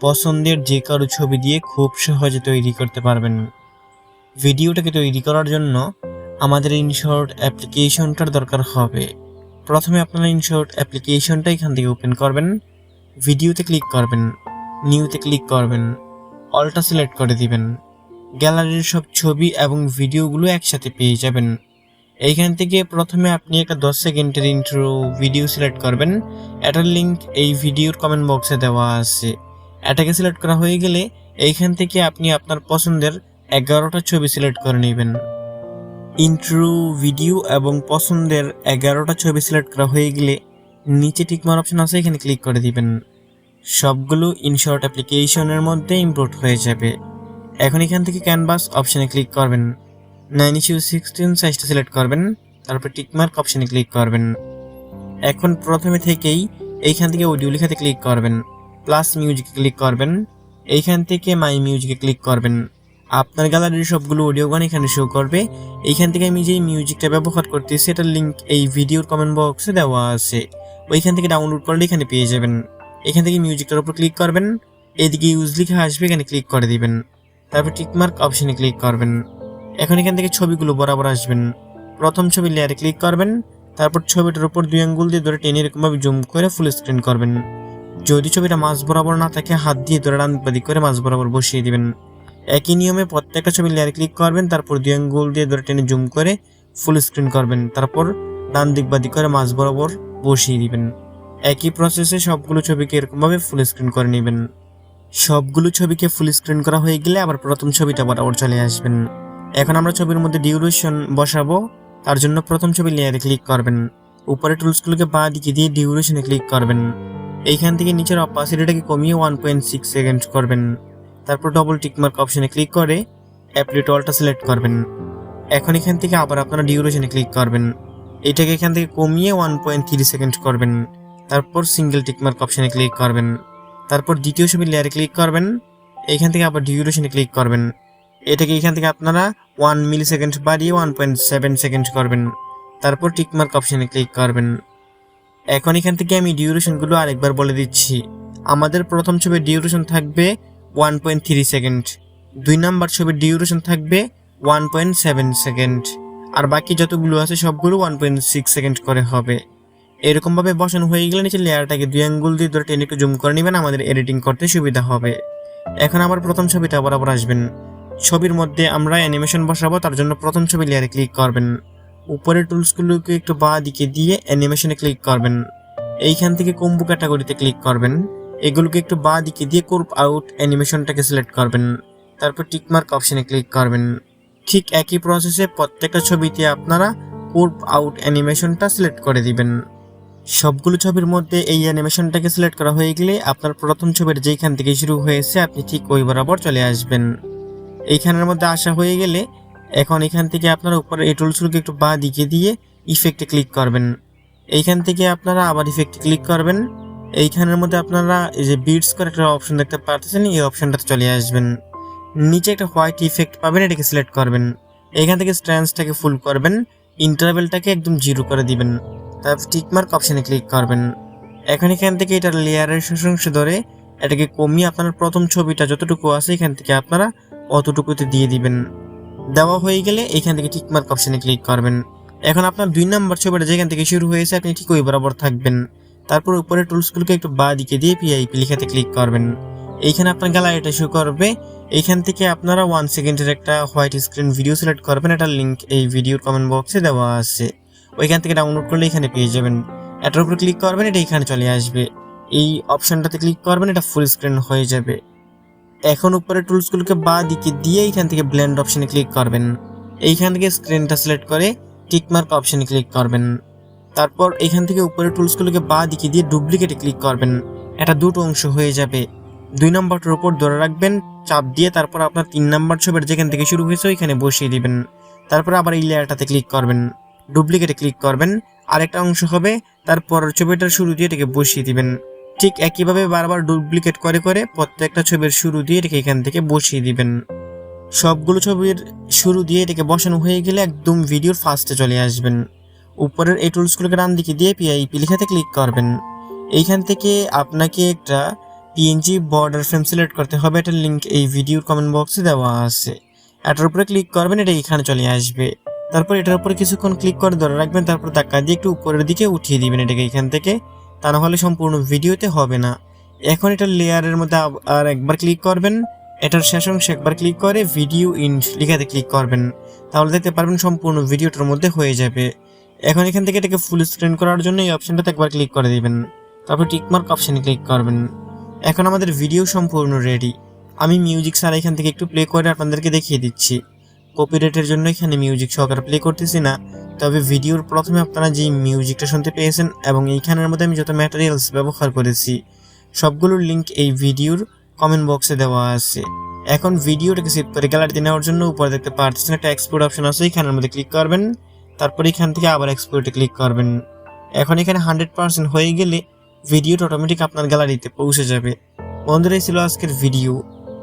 পছন্দের যে কারও ছবি দিয়ে খুব সহজে তৈরি করতে পারবেন। ভিডিওটাকে তৈরি করার জন্য আমাদের ইনশর্ট অ্যাপ্লিকেশনটার দরকার হবে। প্রথমে আপনারা ইনশর্ট অ্যাপ্লিকেশনটা এখান থেকে ওপেন করবেন। ভিডিওতে ক্লিক করবেন। নিউতে ক্লিক করবেন। অলটা সিলেক্ট করে দিবেন। গ্যালারির সব ছবি এবং ভিডিওগুলো একসাথে পেয়ে যাবেন। এইখান থেকে প্রথমে আপনি একটা দশ সেকেন্ডের ইন্ট্রো ভিডিও সিলেক্ট করবেন। এটার লিঙ্ক এই ভিডিওর কমেন্ট বক্সে দেওয়া আছে। এটাকে সিলেক্ট করা হয়ে গেলে এইখান থেকে আপনি আপনার পছন্দের এগারোটা ছবি সিলেক্ট করে নেবেন। ইন্ট্রো ভিডিও এবং পছন্দের এগারোটা ছবি সিলেক্ট করা হয়ে গেলে নিচে টিকমার অপশন আছে, এখানে ক্লিক করে দিবেন। সবগুলো ইনশর্ট অ্যাপ্লিকেশনের মধ্যে ইম্পোর্ট হয়ে যাবে। এখন এখান থেকে ক্যানভাস অপশানে ক্লিক করবেন। নাইন ইস্যু সিক্সটিন সাইজটা সিলেক্ট করবেন। তারপর টিকমার্ক অপশানে ক্লিক করবেন। এখন প্রথমে থেকেই এইখান থেকে অডিও লেখাতে ক্লিক করবেন। প্লাস মিউজিকে ক্লিক করবেন। এইখান থেকে মাই মিউজিকে ক্লিক করবেন। আপনার গ্যালারির সবগুলো অডিও গান এখানে শো করবে। এইখান থেকে আমি যেই মিউজিকটা ব্যবহার করতেছি এটার লিঙ্ক এই ভিডিওর কমেন্ট বক্সে দেওয়া আছে। ওইখান থেকে ডাউনলোড করলে এখানে পেয়ে যাবেন। এখান থেকে মিউজিকটার উপর ক্লিক করবেন। এদিকে ইউজ লিখে আসবে, এখানে ক্লিক করে দিবেন। তারপর টিকমার্ক অপশানে ক্লিক করবেন। এখন এখান থেকে ছবিগুলো বরাবর আসবেন। প্রথম ছবি লেয়ারে ক্লিক করবেন। তারপর ছবিটার উপর দুই আঙ্গুল দিয়ে ধরে টেনে এরকমভাবে জুম করে ফুল স্ক্রিন করবেন। যদি ছবিটা মাঝ বরাবর না থাকে, হাত দিয়ে ধরে ডান বাদিক করে মাঝ বরাবর বসিয়ে দিবেন। একই নিয়মে প্রত্যেকটা ছবি লেয়ারে ক্লিক করবেন, তারপর দুই আঙ্গুল দিয়ে ধরে টেনে জুম করে ফুল স্ক্রিন করবেন, তারপর ডান দিক বাদিক করে মাঝ বরাবর বসিয়ে দিবেন। একই প্রসেসে সবগুলো ছবিকে এরকমভাবে ফুল স্ক্রিন করে নেবেন। সবগুলো ছবিকে ফুল স্ক্রিন করা হয়ে গেলে আবার প্রথম ছবিটা বরাবর চলে আসবেন। এখন আমরা ছবির মধ্যে ডিউরেশন বসাবো, তার জন্য প্রথম ছবি লেয়ারে ক্লিক করবেন। উপরে টুলসগুলোকে বাঁ দিকে দিয়ে ডিউরেশনে ক্লিক করবেন। এইখান থেকে নিচের অপাসিটিটাকে কমিয়ে ওয়ান পয়েন্ট সিক্স সেকেন্ড করবেন। তারপর ডবল টিকমার্ক অপশনে ক্লিক করে অ্যাপ্লিট অলটা সিলেক্ট করবেন। এখন এখান থেকে আবার আপনারা ডিউরেশনে ক্লিক করবেন। এটাকে এখান থেকে কমিয়ে ওয়ান পয়েন্ট থ্রি সেকেন্ড করবেন। তারপর সিঙ্গেল টিকমার্ক অপশনে ক্লিক করবেন। তারপর দ্বিতীয় ছবির লেয়ারে ক্লিক করবেন। এখান থেকে আবার ডিউরেশনে ক্লিক করবেন। এটাকে এখান থেকে আপনারা ওয়ান মিলি সেকেন্ড বাড়িয়ে ওয়ান পয়েন্ট সেভেন সেকেন্ড করবেন। তারপর টিকমার্ক অপশনে ক্লিক করবেন। এখন এখান থেকে আমি ডিউরেশনগুলো আরেকবার বলে দিচ্ছি। আমাদের প্রথম ছবির ডিউরেশন থাকবে ওয়ান পয়েন্ট থ্রি সেকেন্ড দুই নাম্বার ছবির ডিউরেশন থাকবে ওয়ান পয়েন্ট সেভেন সেকেন্ড আর বাকি যতগুলো আছে সবগুলো ওয়ান পয়েন্ট সিক্স সেকেন্ড করে হবে। এরকমভাবে বসানো হয়ে গেলে নিচে লেয়ারটাকে দুই আঙ্গুল দিয়ে ধরে টেনে একটু জুম করে নেবেন, আমাদের এডিটিং করতে সুবিধা হবে। এখন আবার প্রথম ছবিটা বরাবর আসবেন। ছবির মধ্যে আমরা অ্যানিমেশন বসাবো, তার জন্য প্রথম ছবি লেয়ারে ক্লিক করবেন। উপরের টুলসগুলোকে একটু বাঁ দিকে দিয়ে অ্যানিমেশনে ক্লিক করবেন। এইখান থেকে কম্বু ক্যাটাগরিতে ক্লিক করবেন। এগুলোকে একটু বাঁ দিকে দিয়ে কোর্প আউট অ্যানিমেশনটাকে সিলেক্ট করবেন। তারপর টিকমার্ক অপশানে ক্লিক করবেন। ঠিক একই প্রসেসে প্রত্যেকটা ছবিতে আপনারা কোর্প আউট অ্যানিমেশনটা সিলেক্ট করে দিবেন। সবগুলো ছবির মধ্যে এই অ্যানিমেশনটাকে সিলেক্ট করা হয়ে গেলে আপনার প্রথম ছবির যেখান থেকে শুরু হয়েছে, আপনি ঠিক ওই বরাবর চলে আসবেন। এইখানের মধ্যে আসা হয়ে গেলে এখন এখান থেকে আপনারা উপরে এই টুলসগুলোকে একটু বাঁ দিকে দিয়ে ইফেক্টে ক্লিক করবেন। এইখান থেকে আপনারা আবার ইফেক্টে ক্লিক করবেন। এইখানের মধ্যে আপনারা এই যে বিটস করে একটা অপশন দেখতে পারতেছেন, এই অপশনটাতে চলে আসবেন। নিচে একটা হোয়াইট ইফেক্ট পাবেন, এটাকে সিলেক্ট করবেন। এখান থেকে স্ট্যান্সটাকে ফুল করবেন। ইন্টারভেলটাকে একদম জিরো করে দিবেন। তারপর টিকমার্ক অপশনে ক্লিক করবেন। এখন এখান থেকে এটার লেয়ারের শতাংশ ধরে এটাকে কমিয়ে আপনার প্রথম ছবিটা যতটুকু আছে এখান থেকে আপনারা অতটুকুতে দিয়ে দিবেন। দেওয়া হয়ে গেলে এখান থেকে টিকমার্ক অপশনে ক্লিক করবেন। এখন আপনার দুই নম্বর ছবিটা যেখান থেকে শুরু হয়েছে, আপনি ঠিক ওই বরাবর থাকবেন। তারপর উপরে টুলসগুলোকে একটু বা দিকে দিয়ে পিআইপি লেখাতে ক্লিক করবেন। এইখানে আপনার গ্যালারিটা শো করবে। এইখান থেকে আপনারা ওয়ান সেকেন্ডের একটা হোয়াইট স্ক্রিন ভিডিও সিলেক্ট করবেন। এটার লিঙ্ক এই ভিডিওর কমেন্ট বক্সে দেওয়া আছে। ওইখান থেকে ডাউনলোড করলে এখানে পেয়ে যাবেন। এটার উপর ক্লিক করবেন, এটা এখানে চলে আসবে। এই অপশনটাতে ক্লিক করবেন, এটা ফুল স্ক্রিন হয়ে যাবে। এখন উপরে টুলসগুলোকে বা দিকে দিয়ে এখান থেকে ব্লেন্ড অপশনে ক্লিক করবেন। এইখান থেকে স্ক্রিনটা সিলেক্ট করে টিকমার্ক অপশনে ক্লিক করবেন। তারপর এখান থেকে উপরে টুলসগুলোকে বা দিকে দিয়ে ডুপ্লিকেটে ক্লিক করবেন। এটা দুটো অংশ হয়ে যাবে। দুই নম্বরটার উপর ধরে রাখবেন, চাপ দিয়ে তারপর আপনার তিন নম্বর ছবির যেখান থেকে শুরু হয়েছে ওইখানে বসিয়ে দিবেন। তারপর আবার এই লেয়ারটাতে ক্লিক করবেন। ডুপ্লিকেটে ক্লিক করবেন। আরেকটা অংশ হবে তারপর ছবিটার শুরু দিয়ে এটাকে বসিয়ে দিবেন। ঠিক একইভাবে বারবার ডুপ্লিকেট করে করে প্রত্যেকটা ছবির শুরু দিয়ে এটাকে এখান থেকে বসিয়ে দিবেন। সবগুলো ছবির শুরু দিয়ে এটাকে বসানো হয়ে গেলে একদম ভিডিওর ফার্স্টে চলে আসবেন। উপরের এই টুলসগুলোকে ডান দিকে দিয়ে পিআইপি লেখাতে ক্লিক করবেন। এইখান থেকে আপনাকে একটা পিএনজি বর্ডার ফ্রেম সিলেক্ট করতে হবে। এটার লিঙ্ক এই ভিডিওর কমেন্ট বক্সে দেওয়া আছে। এটার উপরে ক্লিক করবেন, এটা এখানে চলে আসবে। তারপর এটার উপরে কিছুক্ষণ ক্লিক করে ধরে রাখবেন। তারপর ধাক্কা দিয়ে একটু উপরের দিকে উঠিয়ে দিবেন এটাকে এখান থেকে। তা না হলে সম্পূর্ণ ভিডিওতে হবে না। এখন এটার লেয়ারের মধ্যে আর একবার ক্লিক করবেন। এটার শেষ অংশে একবার ক্লিক করে ভিডিও ইন লিখাতে ক্লিক করবেন। তাহলে দেখতে পারবেন সম্পূর্ণ ভিডিওটার মধ্যে হয়ে যাবে। এখন এখান থেকে এটাকে ফুল স্ক্রিন করার জন্য এই অপশনটাতে একবার ক্লিক করে দিবেন। তারপর টিকমার্ক অপশনে ক্লিক করবেন। এখন আমাদের ভিডিও সম্পূর্ণ রেডি আমি মিউজিক ছাড়া এখান থেকে একটু প্লে করে আপনাদেরকে দেখিয়ে দিচ্ছি। কপিরাইটের জন্য এখানে মিউজিক সহকারে প্লে করতেছি না। তবে ভিডিওর প্রথমে আপনারা যে মিউজিকটা শুনতে পেয়েছেন এবং এইখানের মধ্যে আমি যত ম্যাটেরিয়ালস ব্যবহার করেছি, সবগুলোর লিঙ্ক এই ভিডিওর কমেন্ট বক্সে দেওয়া আছে। এখন ভিডিওটাকে সেভ করে গ্যালারিতে নেওয়ার জন্য উপরে দেখতে পাচ্ছেন একটা এক্সপোর্ট অপশন আছে, এখানের মধ্যে ক্লিক করবেন। তারপর এখান থেকে আবার এক্সপোর্টে ক্লিক করবেন। এখন এখানে হান্ড্রেড পার্সেন্ট হয়ে গেলে ভিডিওটা অটোমেটিক আপনার গ্যালারিতে পৌঁছে যাবে। বন্ধুরা ছিল আজকের ভিডিও